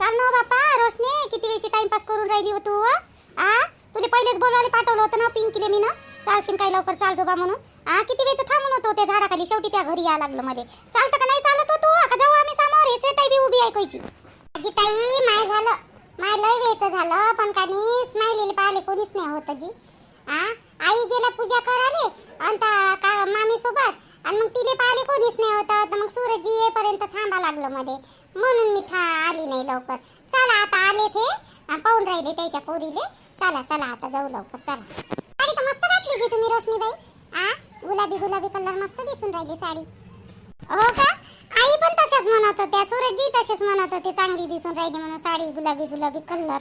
चाल ना हो बापा रोशनी किती वेळची टाइमपास करून राहिली हो तू आ? तुला पहिलेच बोलवायला पाठवलं होतं ना पिंकीले मी ना चालशील काय लवकर चालतो बा म्हणून. आ किती वेळचं थांबून होतो त्या झाडाखाली? शेवटी त्या घरी यायला लागलं मध्ये चालतं का नाही चालत हो तू? का जाऊ आम्ही समोर हे सेताई बी उभी ऐकायची जी ताई माय झालं. माय लय वेळचं झालं पण का नाही स्माइलीला पाहिले कोणीच नाही होतं जी. आ? आई गेला पूजा करायला आणि का मामी सोबत आणि मग तिने पाहिले कोणीच नाही होतं. तर मग सूरजजी येईपर्यंत थांबा लागलं मध्ये. म्हणून मी था आली नाही लवकर. चला आता आले ते पाहून राहिले त्याच्या पोरीले. चला चला आता जाऊ लवकर. चला. साडी तर मस्त घातली जी तुम्ही रोशनीबाई. आ? गुलाबी गुलाबी कलर मस्त दिसून राहिली साडी. हो का? आई पण तशाच म्हणत होत्या. सूरजजी तसेच म्हणत होते. चांगली दिसून राहिली म्हणून साडी गुलाबी गुलाबी कलर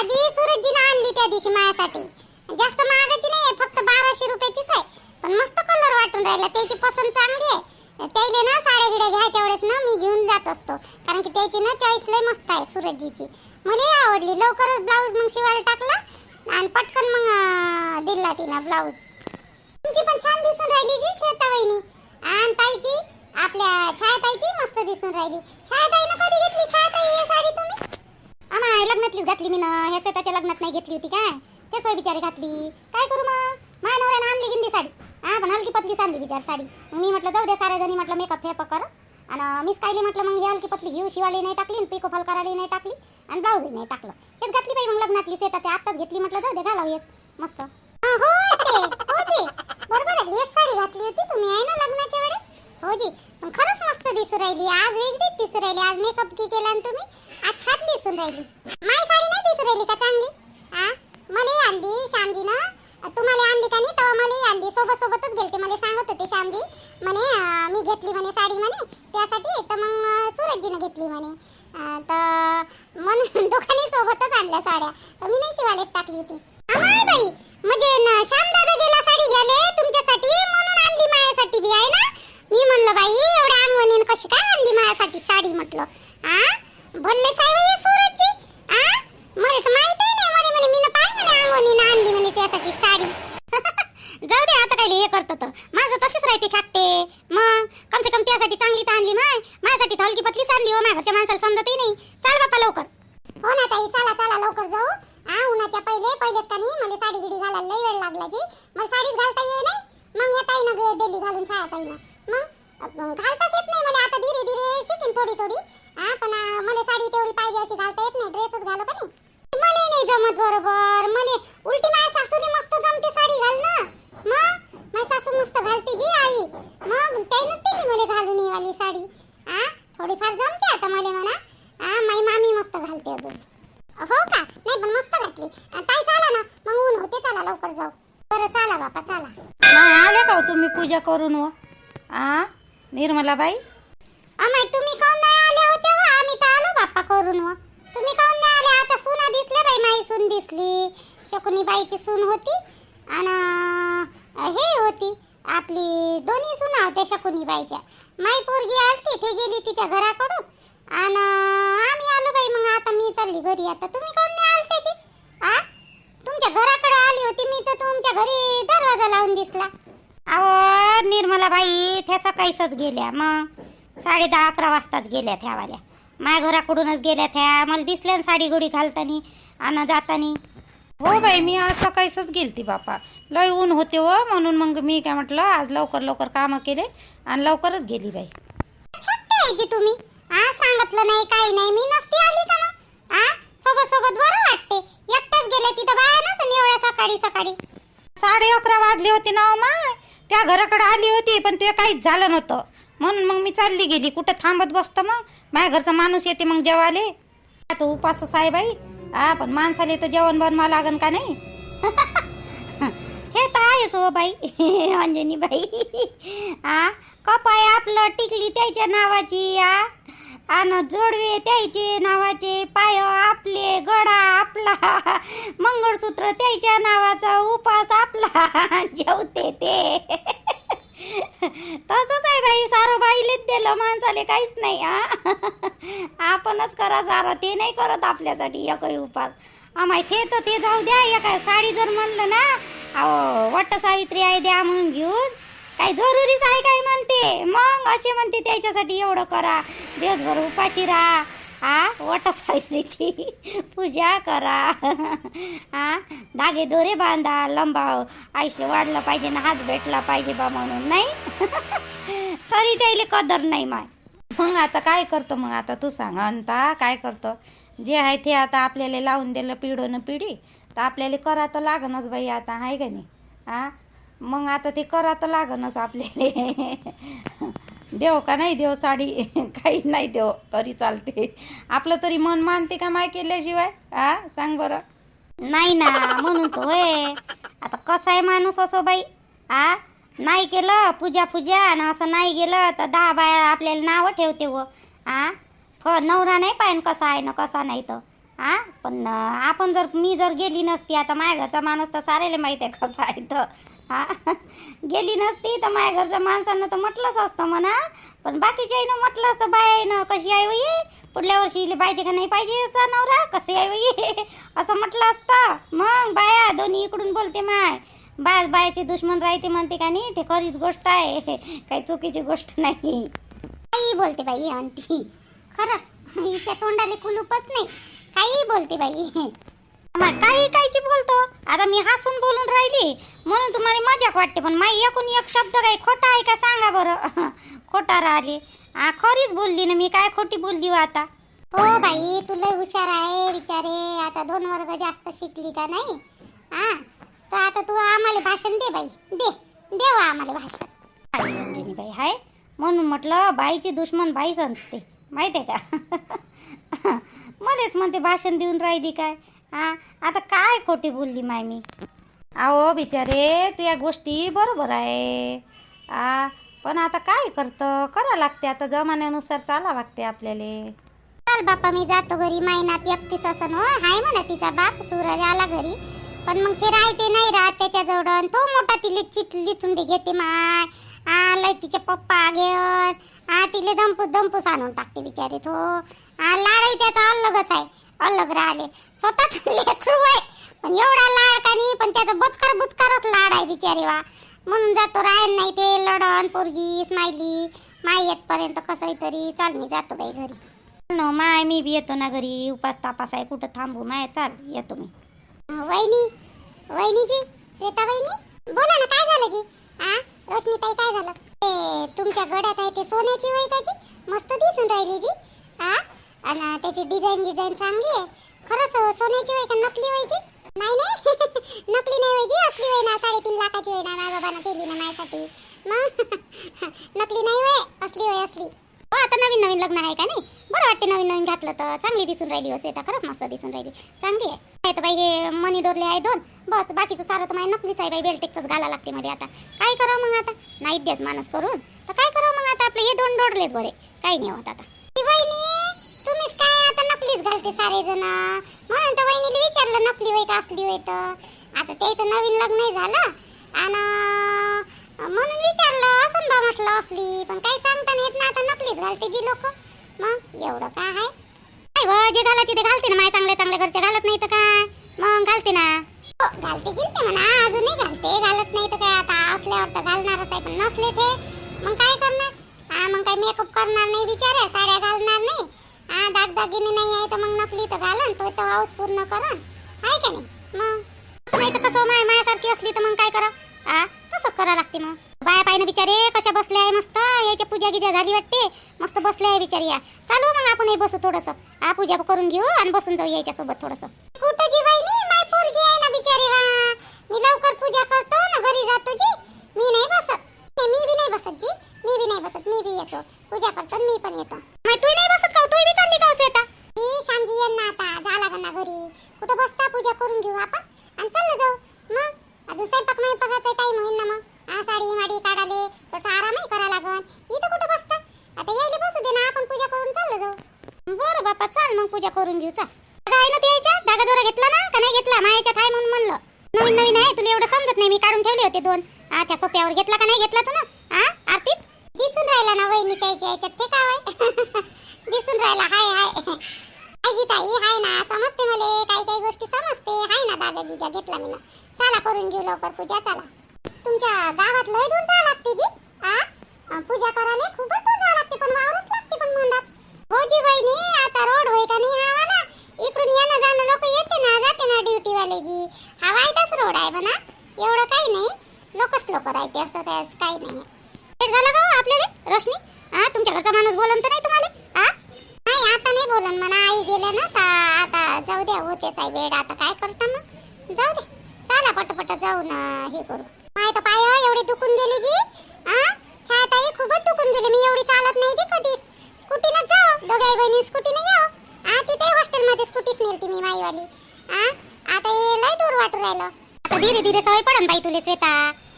आजी सूरजजीनं आणली त्या दिवशी माझ्यासाठी. जास्त महागाची नाही फक्त बाराशे रुपयाचीच आहे. पण मस्त कलर वाटून राहिला. त्याची पसंत चांगली आहे. त्याईले ना साड्या गिड्या घ्यायच्या वेळेस ना मी घेऊन जात असतो. कारण की त्याची ना चॉईस लय मस्त आहे सूरजजीची. मला आवडली. लवकरच ब्लाऊज मग शिवायला टाकला आणि पटकन मग दिला तिनं ब्लाऊज तुमची पण छान दिसून राहिली जी श्वेता वहिनी आणि ताईची आपल्या छायाताईची मस्त दिसून राहिली. छायाताईनं कधी घेतली? छायाताई ही साडी तुम्ही? आम्हा लग्नातलीच घातली मी ना. ह्या स्वतःच्या लग्नात नाही घेतली होती काय? ते सोय बिचारी घातली. काय करू मग? माझ्या नवऱ्यानं आणली गिंदी साडी. हा पण हलकी पतली आणली बिचार साडी. मग मी म्हटलं जाऊ द्या साऱ्या जणी म्हटलं मेकअप फेकअप कर. आणि मी कायली म्हटलं मग ही हलकी पतली घेऊ. शिवाली नाही टाकली आणि पिको फॉल करायला नाही टाकली आणि ब्लाऊजही नाही टाकलं. हेच घातली बाई मग लग्नातली सेता ते आत्ताच घेतली म्हटलं जाऊ दे घालाव हेच. मस्त. हो, हो, बरोबर आहे हेच साडी घातली होती तुम्ही आहे ना लग्नाच्या वेळेस हो जी. पण खरंच मस्त दिसू राहिली. आज वेगळीच दिसू राहिली. आज मेकअप की केला आणि तुम्ही? आज छान दिसून राहिली. माझी साडी नाही दिसू राहिली का चांगली? हा मला आणली श्यामजीनं तुम्हाला आणली का नाही तेव्हा मला आणली सोबत सोबतच गेलते. मला सांगत होते श्यामजी म्हणे मी घेतली म्हणे साडी म्हणे त्यासाठी तर मग सूरजजीनं घेतली म्हणे. तर म्हणून दोघांनी सोबतच आणल्या साड्या. तर मी नाही शिवायलाच टाकली होती. बाई म्हणजे श्यामदादा गेला साडी घ्याले तुमच्यासाठी म्हणून आणली माझ्यासाठी बी आहे ना? मी म्हणलं बाई एवढ्या अंगवणीनं कशी काय आणली माझ्यासाठी साडी म्हटलं? आ? बोलले साहेब हे सूरजची आ? मला तर माहीत नाही. म्हणे म्हणे मी पाय म्हणे अंगवणीनं आणली म्हणे त्यासाठी साडी. जाऊ हे करतो तर माझं तशीच राहते छाटते मग कम से कम त्यासाठी चांगली तर आणली माय. माझ्यासाठी तर हलकी पतलीच आणली हो माझ्या घरच्या माणसाला समजतही नाही. चाल बापा लवकर. हो ना ताई चला चला लवकर जाऊ. हा उन्हाच्या पहिले पहिलेच का नाही? मला साडी गिडी घालायला लई वेळ लागला जी. मला साडीच घालता ये नाही. मग या ताईनं दिली घालून छाया ताईनं. मग घालताच येत नाही मला आता. धीरे धीरे शिकीन थोडी थोडी. हा पण मला साडी तेवढी पाहिजे अशी घालता येत नाही. ड्रेसच घालू का नाही? मला नाही जमत बरोबर. मला उलटी माझ्या सासूने मस्त जमते साडी घाल ना मग माझी सासू मस्त घालते जी आई मग त्यानं दिली मला घालून ही वाली साडी हा थोडीफार जमते आता मला म्हणा हा माझी मामी मस्त घालते अजून हो का नाही पण मस्त घातली अ, ताई चला ना मग ऊन होते चला लवकर जाऊ बरं चला बापा चला नाही आले का हो तुम्ही पूजा करून व. आ? निर्मलाबाई? अमाय तुम्ही काऊन नाही आले होते व आम्ही तर आलो बाप्पा करून व. तुम्ही काऊन नाही आले? आता सुना दिसले बाई माई सून दिसली. शकुनी बाईची सून होती आणि हे होती. आपली दोन्ही सुना होत्या शकुनी बाईच्या माई पोरगी आलती ते गेली तिच्या घराकडून. आणि आम्ही आलो बाई मग आता मी चालली घरी. आता तुम्ही काऊन नाही आलते त्याची? आ? तुमच्या घराकडे आली होती मी तर तुमच्या घरी दरवाजा लावून दिसला. अहो निर्मलाबाई त्या सकाळीच गेल्या मग साडे दहा अकरा वाजताच गेल्या त्या वाल्या. माझ्या घराकडूनच गेल्या त्या मला दिसल्या साडी गोडी घालतानी आणि जातानी. हो बाई मी आज सकाळीच गेलती बापा. लय ऊन होते व म्हणून मग मी काय म्हटलं आज लवकर लवकर कामं केले आणि लवकरच गेली बाई. छट्ट जी तुम्ही. हा सांगितलं नाही काही नाही मी नसती आली का मग? हा सोबत सोबत बरं वाटते. एकटाच गेले तिथं बाया नसेल एवढ्या सकाळी सकाळी. साडे अकरा वाजले होते ना हो माय. त्या घराकडे आली होती पण ते काहीच झालं नव्हतं. म्हणून मग मी चालली गेली. कुठं थांबत बसतं मग? माझ्या घरचा माणूस येते मग जेवाले आता उपास साहेबाई. हा पण माणसाले तर जेवण बनवा लागन का नाही? हे तर आहेच हो बाई. अंजनी बाई आ कपाय आपलं टिकली त्याच्या नावाची आ आणि जोडवे त्याचे नावाचे पाय आपले गडा आपला. मंगळसूत्र त्याच्या नावाचा उपास आपला. जेवते ते. तसंच आहे बाई सारं बाईलेच दिलं माणसाले काहीच नाही हा. आपणच करा सारं ते नाही करत आपल्यासाठी एकही उपास. आम्हा ते तर ते जाऊ द्या एका साडी जर म्हणलं ना अहो वट सावित्री आहे द्या म्हणून घेऊन. काय जरुरीच आहे काय म्हणते? मग असे म्हणते त्याच्यासाठी एवढं करा. दिवसभर उपाची राहा. आ? वटसावित्रीची पूजा करा. आ? धागे दोरे बांधा. लंबा आयुष्य वाढलं पाहिजे ना हात भेटला पाहिजे बा म्हणून नाही? तरी त्याला कदर नाही माय. मग आता काय करतो मग आता? तू सांग. अंता काय करतो? जे आहे ते आता आपल्याला लावून दिलं पिढोनं पिढी. तर आपल्याला करा तर लागणच बाई आता. आहे का नाही? आ? मग आता ते करा तर लागणच आपल्याला. देव का नाही देव साडी? काही नाही देव तरी चालते. आपलं तरी मन मानते का माय केल्याशिवाय? हा सांग बरं. नाही ना म्हणून तो होय. आता कसा आहे माणूस असो बाई? आ? नाही केलं पूजा पूजा आणि असं नाही गेलं तर दहा बाया आपल्याला नावं ठेवते व. आ? फ नवरा नाही पाहिन कसा आहे ना कसा नाही तर. आ? पण आपण जर मी जर गेली नसती आता माझ्या घरचा माणूस तर सारेला माहीत आहे कसा आहे तर. हा? गेली नसती तर माझ्या घरच्या माणसानं तर म्हटलंच असतं म्हणा. पण बाकीच्यानं म्हटलं असतं बायानं कशी आहे वई पुढल्या वर्षी इले पाहिजे का नाही पाहिजे असा नवरा? कसे आहे वई असं म्हटलं असतं. मग बाया दोन्ही इकडून बोलते माय. बाय बायाचे दुश्मन राहते म्हणते का नाही ते खरीच गोष्ट आहे. काही चुकीची गोष्ट नाही. काही बोलते बाई आंटी. खरं हिच्या तोंडाला कुलूपच नाही. काही बोलते बाई. काही कायची बोलतो. आता मी हसून बोलून राहिली. म्हणून तुम्हाला मजाक वाटते पण माई एकूण एक शब्द काही खोटा आहे का सांगा बरं. खोटा राहिली. आ खरीच बोलली ना मी काय खोटी बोलली हो आता? हो बाई तू लय हुशार आहे बिचारे. आता दोन वर्ग जास्त शिकली का नाही? हा तर आता तू आम्हाला भाषण दे बाई. दे देवा आम्हाला भाषण. बाई हाय? म्हणून म्हटलं बाईची दुश्मन बाई संपते. माहिती आहे का? मलेच म्हणते भाषण देऊन राहिली काय? हा? आता काय खोटी बोलली माय मी अहो बिचारे तू या गोष्टी बरोबर आहे. आ पण आता काय करतं? करा लागते आता जमान्यानुसार चाला लागते आपल्याला. चाल बाप्पा मी जातो घरी. महिन्यात एकटीस असं हो. हाय म्हणा तिचा बाप सूरज आला घरी. पण मग ते राहते नाही राहत त्याच्याजवळ तो मोठा तिले चिटली चुंडी घेते माय. आ लय तिचे पप्पा घेऊन. आ तिले दंपूस दंपूस आणून टाकते बिचारे तो. आ लाडही त्याचा अलगच आहे. अलग राहिले. स्वतःच लेकरू आहे. पण एवढा लाड का नाही पण त्याचा बुचकार बुचकारच लाड आहे बिचारे वा. म्हणून जातो रायन नाही ते लढण पोरगी स्माइली माई येतपर्यंत कसंही तरी चाल मी जातो बाई घरी. न माय मी बी येतो ना घरी. उपास तापास आहे कुठं थांबू? माय चाल येतो मी. वहिनी वहिनीजी श्वेता वहिनी बोला ना काय झालं जी? आ रोशनी ताई काय झालं? ते तुमच्या गड्यात आहे ते सोन्याची का जी मस्त दिसून राहिली जी. आ आणि त्याची डिझाईन डिझाईन चांगली आहे. खरंच सोन्याची वय का नकली व्हायची नाही नाही. नकली नाही वय जी असली वय ना साडेतीन लाखाची वय ना माझ्या बाबानं केली ना माझ्यासाठी. मग? नकली नाही वय असली वय असली. हो आता नवीन नवीन लग्न आहे का नाही? बरं वाटते नवीन नवीन घातलं तर. चांगली दिसून राहिली हो, असे तर खरंच मस्त दिसून राहिली. चांगली आहे. तर बाई हे मनी डोरले आहे दोन. बस बाकीचं सारं तर माझ्या नकलीच आहे बाई. बेलटेकचंच घाला लागते मध्ये आता. काय करावं मग आता? नाही देस माणूस करून. तर काय करावं मग आता? आपले हे दोन डोरलेच बरे. काही नाही होत आता. तुम्ही तुम्हीच काय नकलीच घालते सारे जण म्हणून तर वहिनीला विचारलं नकली होय का असली होय तर. आता त्याचं नवीन लग्न झालं. आणि म्हणून विचारलं असं बा म्हटलं असली. पण काही सांगता नाही येत ना आता नकलीच घालते जी लोक. मग एवढं काय आहे? काय व जे घालायचे ते घालते ना माझ्या चांगल्या चांगल्या घरचे घालत नाही तर काय? मग घालते ना. हो, घालते गिलते म्हणा अजूनही घालते घालत नाही तर काय आता असल्यावर तर घालणारच आहे पण नसले ते. मग काय करणार? हा मग काय मेकअप करणार नाही बिचारे साड्या घालणार नाही. हा दागदागिने नाही आहे तर मग नकली तर घालन. तो तर हाऊस पूर्ण करन आहे का नाही? मग? असं नाही तर कसं माय मायासारखी असली तर मग काय करा? आ? तसंच करा लागते मग. बाया पायनं बिचारे कशा बसल्या आहे मस्त. याच्या पूजा गिजा झाली वाटते. मस्त बसल्या आहे बिचारी या. चालू मग आपण हे बसू थोडस. हा पूजा करून घेऊ आणि बसून जाऊ याच्या सोबत थोडस. कुठं जी बाई माय पोरगी आहे ना बिचारी वा मी लवकर पूजा करतो ना घरी जातो जी. मी नाही बसत. मी बी नाही बसत जी. मी बी नाही बसत. मी बी येतो. पूजा करतो मी पण येतो. मग तू नाही बसत का हो? तू बी चालली का हो आता मी शांती यांना ना आता झाला का ना घरी. कुठं बसता पूजा करून घेऊ आपण? आणि चाललं जाऊ. मग? अजून स्वयंपाक नाही बघायचा टाइम होईल ना मग. हा साडी माडी काढाले थोडसा आरामही करा लागन इथं कुठं बसता? आता यायला बसू दे ना आपण पूजा करून चाललं जाऊ. बरं बापा चाल मग पूजा करून घेऊ चाल. धागा आहे ना ते यायच्या? धागा दोरा घेतला ना? का नाही घेतला? मायाच्यात आहे म्हणून म्हणलं. नवीन नवीन आहे तुला एवढं समजत नाही मी काढून ठेवले होते दोन. हा त्या सोप्यावर घेतला का नाही घेतला तू ना? हा आरतीत दिसून राहिला ना वहिनी त्याच्या याच्यात ते काय दिसून राहिला हाय हाय. आजी ताई हाय ना समजते मले काही काही गोष्टी समजते. हाय ना दादा गिगा घेतला मी ना. चला करून घेऊ लवकर पूजा चला. तुमच्या गावात लय दूर जावं लागते जी आ? पूजा करायला खूपच दूर जावं लागते पण वावरच लागते पण म्हणतात हो जी बहिणी आता रोड होय का नाही हवा ना. इकडून येणं जाणं लोक येते ना जाते ना ड्युटी वाले की हवा इथंच रोड आहे म्हणा. एवढं काही नाही. लोकच लोक राहते असं काय काही नाही. लेट झाला का आपल्याला रोशनी? हा तुमच्या घरचा माणूस बोलन तर नाही तुम्हाला? हा नाही आता नाही बोलन. म्हणा आई गेले ना तर आता जाऊ द्या होते साहेब वेळ आता काय करता मग? जाऊ दे. चला पटपट जाऊ ना हे करू. माय तर पाय एवढी दुखून गेली जी. हा छायाताई खूपच दुखून गेली. मी एवढी चालत नाही जी कधीच. स्कूटीनं जाऊ दोघे आई बहिणी स्कूटीनं येऊ हा तिथे हॉस्टेलमध्ये स्कूटीच नेलती मी माईवाली. हा आता हे लय दूर वाटू राहिलं. आता धीरे धीरे सवय पडन बाई तुले श्वेता.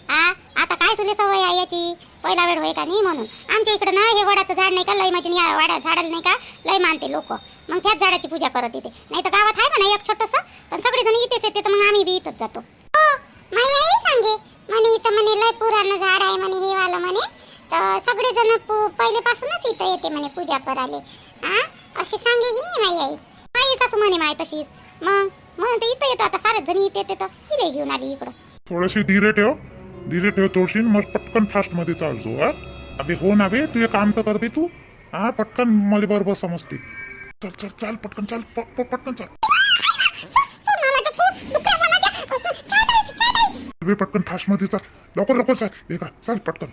आ आता काय तुले सवय आहे याची? पहिला वेळ होय का नाही म्हणून. आमच्या इकडं ना हे वडाचं झाड नाही का? लय म्हणजे माझी वाडा झाडाला नाही का? लय मानते लोक. मग त्याच झाडाची पूजा करत येते नाही तर गावात आहे म्हणा एक छोटस. पण सगळेजण इथेच येते तर मग आम्ही बी इथंच जातो. हो, माई आई सांगे. म्हणे इथं म्हणे लय पुराणं झाड आहे म्हणे हे वालं म्हणे. तर सगळेजण पहिलेपासूनच इथं येते म्हणे पूजा करायला. हा अशी सांगे की नाही माई आई? माई सासू म्हणे माय तशीच. मग म्हणून तर इथं येतो आता. सारेच जण इथे येते तर. हिले घेऊन आली इकडंच थोडीशी धीरे ठेव. धीरे ठेव थोडशी मग पटकन फास्टमध्ये चालतो हा? अबे हो ना बे तू एक काम तर कर बे तू. हा पटकन मला बरोबर समजते. चल चल चल पटकन चल पटकन चल. बे पटकन फास्टमध्ये चाल. लवकर लवकर चाल. हे का चल पटकन.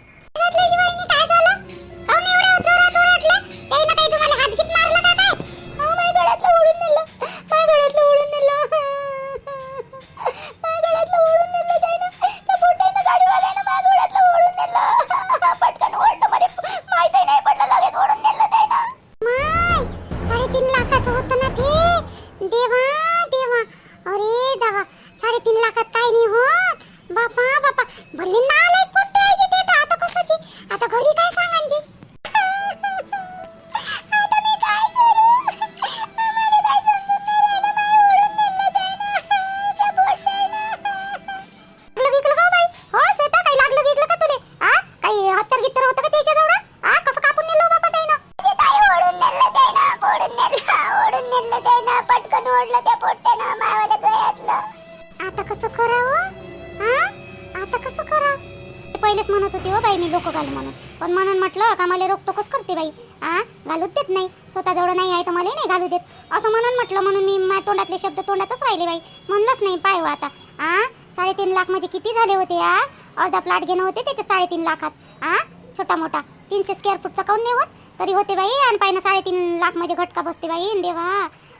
हो बाई मी लोक घाल म्हणून. पण म्हणून म्हटलं का मला रोकटोकच करते बाई. आ घालूच देत नाही. स्वतःजवळ नाही आहे तर मला नाही घालू देत. असं म्हणून म्हटलं म्हणून मी माझ्या तोंडातले शब्द तोंडातच राहिले बाई. म्हणलंच नाही पाय हो आता. आ साडेतीन लाख म्हणजे किती झाले होते आ? अर्धा प्लॉट घेणं होते त्याच्या साडेतीन लाखात. आ छोटा मोठा. तीनशे स्क्वेअर फूटचा काऊन नाही होत? तरी होते बाई आणि पाहिजे साडेतीन लाख म्हणजे घटका बसते बाई देवा.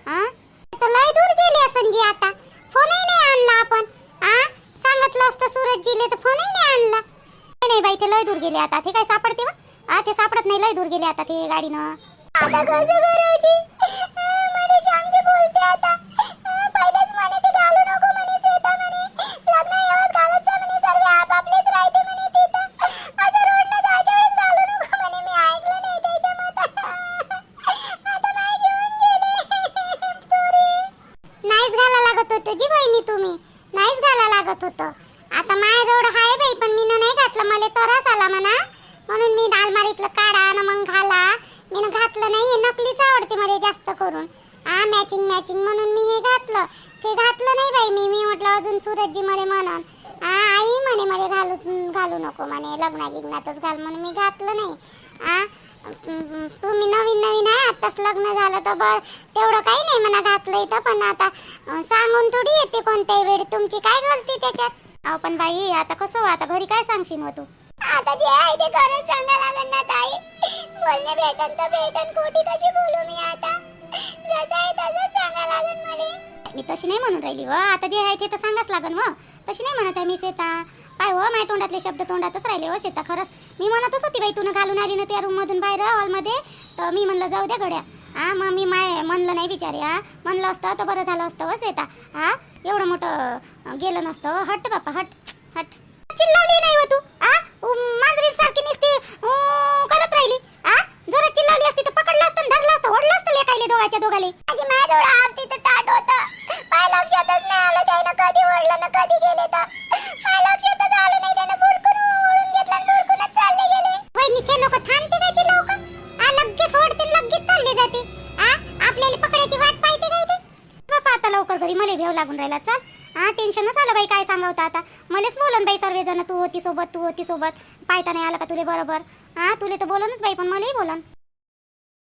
आ? तर लय दूर गेले संजी आता. फोनही नाही आणला आपण. आ सांगितलं असतं सूरजजीले तर फोनही नाही आणला. नाही, बाई ते लय दूर गेले आता. ते काय सापडते बा? हा ते सापडत नाही लय दूर गेले आता ते गाडीनं. आता कसं करायची? मला सांगते बोलते आता. पहिलेच अजून सूरजजी मला म्हणून आई म्हणे मला घालू घालू नको म्हणे लग्ना गिग्नातच घाल म्हणून मी घातलं नाही. आ तुम्ही नवीन नवीन आहे आताच लग्न झालं तर बर. तेवढं काही नाही म्हणा घातलं इथं पण आता सांगून थोडी येते कोणत्याही वेळ. तुमची काय गलती त्याच्यात? अहो पण बाई आता कसं हो, आता घरी काय सांगशील हो तू? आता जे आहे ते खरंच सांगा लागेल ना ताई. बोलणे भेटन तर भेटन. खोटी कशी बोलू मी आता? जसं आहे तसंच सांगा लागेल मला. मी तशी नाही म्हणून राहिली व. आता जे आहे ते तर सांगाच लागन व. तशी नाही म्हणत आहे मी शेता पाय हो माझ्या तोंडातले शब्द तोंडातच राहिले हो शेता खरंच मी म्हणतच होती बाई तू घालून आली ना त्या रूममधून बाहेर हॉलमध्ये तर मी म्हणलं जाऊ द्या गड्या. हा मग मी माय म्हणलं नाही बिचारे हा म्हणलं असतं तर बरं झालं असतं हो शेता हा एवढं मोठं गेलं नसतं. हट बापा हट हट. चिल्लावली नाही हो तू. आ मांजरी सारखी नुसती करत राहिली. हा जोरात चिल्लावली असती तर पकडलं असतं धरलं असतं ओढलं असतं लेकायले दोघाच्या दोघाले. माझी माझ्याजवळ तर ताट होतं. काय लक्षातच नाही आलं त्यानं कधी ओढलं ना कधी गेले तर. काय लक्षातच आलं नाही त्यानं. बुरकून ओढून घेतलं आणि बुरकूनच चालले गेले. वहिनी ते लोक थांबते काय ते लोक हा लगेच ओढते लगेच चालले जाते आ आपल्याला पकडायची वाट पाहिजे काय ते बापा आता लवकर घरी मला भेव लागून राहिला चल. हा टेन्शनच आलं बाई काय सांगवतं आता? मलाच बोलन बाई सर्वजण तू होती सोबत तू होती सोबत. पाहता नाही आला का तुले बरोबर? हा तुले तर बोलनच बाई पण मलाही बोलन.